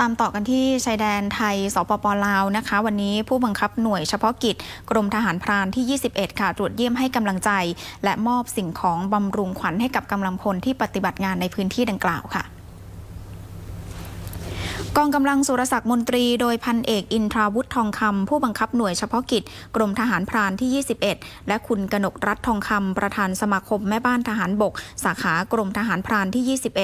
ตามต่อกันที่ชายแดนไทยสปปลาวนะคะ วันนี้ผู้บังคับหน่วยเฉพาะกิจ กรมทหารพรานที่ 21 ค่ะ ตรวจเยี่ยมให้กำลังใจ และมอบสิ่งของบำรุงขวัญให้กับกำลังพลที่ปฏิบัติงานในพื้นที่ดังกล่าวค่ะ องกำลังสุรศักดิ์มนตรีโดยพันเอกอินทราวุฒิทองคำผู้บังคับหน่วยเฉพาะกิจ กรมทหารพรานที่ 21 และคุณกนกรัฐทองคำประธานสมาคมแม่บ้านทหารบก สาขากรมทหารพรานที่ 21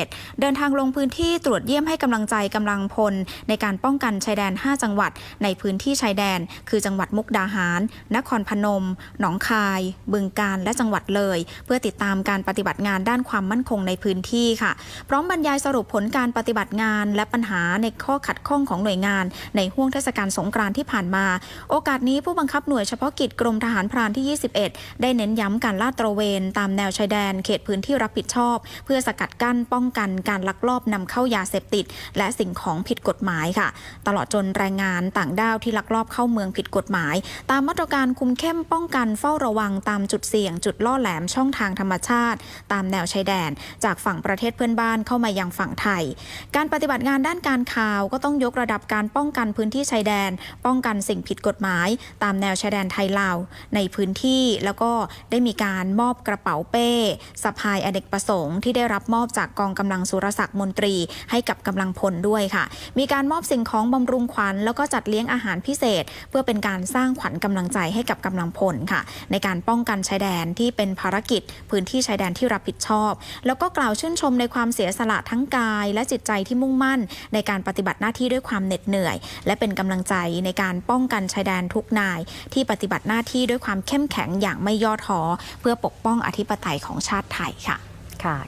เดินทางลงพื้นที่ตรวจเยี่ยมให้กำลังใจกำลังพล ในการป้องกันชายแดน 5 จังหวัด ในพื้นที่ชายแดน คือจังหวัดมุกดาหาร นครพนม หนองคาย บึงกาฬและจังหวัดเลย เพื่อติดตามการปฏิบัติงานด้านความมั่นคงในพื้นที่ค่ะ พร้อมบรรยายสรุปผลการปฏิบัติงานและปัญหาในข้อขัดข้องของหน่วยงาน ในห่วงเทศกาลสงกรานต์ที่ผ่านมา โอกาสนี้ผู้บังคับหน่วยเฉพาะกิจกรมทหารพรานที่ 21 ได้เน้นย้ำการลาดตระเวนตามแนวชายแดนเขตพื้นที่รับผิดชอบ เพื่อสกัดกั้นป้องกันการลักลอบนำเข้ายาเสพติด และสิ่งของผิดกฎหมายค่ะ ตลอดจนแรงงานต่างด้าวที่ลักลอบเข้าเมืองผิดกฎหมาย ตามมาตรการคุมเข้มป้องกันเฝ้าระวังตามจุดเสี่ยง จุดล่อแหลมช่องทางธรรมชาติ ตามแนวชายแดน จากฝั่งประเทศเพื่อนบ้านเข้ามายังฝั่งไทย การปฏิบัติงานด้านการข่าวก็ต้องยกระดับการป้องกันพื้นที่ชายแดน ป้องกันสิ่งผิดกฎหมาย ตามแนวชายแดนไทยลาวในพื้นที่แล้วก็ได้มีการมอบกระเป๋าเป้สะพายอเนกประสงค์ที่ได้รับมอบจากกองกำลังสุรศักดิ์มนตรี ให้กับกำลังพลด้วยค่ะ มีการมอบสิ่งของบำรุงขวัญแล้วก็จัดเลี้ยงอาหารพิเศษ เพื่อเป็นการสร้างขวัญกำลังใจให้กับกำลังพลค่ะ ในการป้องกันชายแดนที่เป็นภารกิจ พื้นที่ชายแดนที่รับผิดชอบ แล้วก็กล่าวชื่นชมในความเสียสละทั้งกาย และจิตใจที่มุ่งมั่นในการปฏิฏิบัติหน้าที่ด้วยความเหน็ดเหนื่อย และเป็นกำลังใจในการป้องกันชายแดนทุกนาย ที่ปฏิบัติหน้าที่ด้วยความเข้มแข็งอย่างไม่ย่อท้อเพื่อปกป้องอธิปไตยของชาติไทยค่ะค่ะ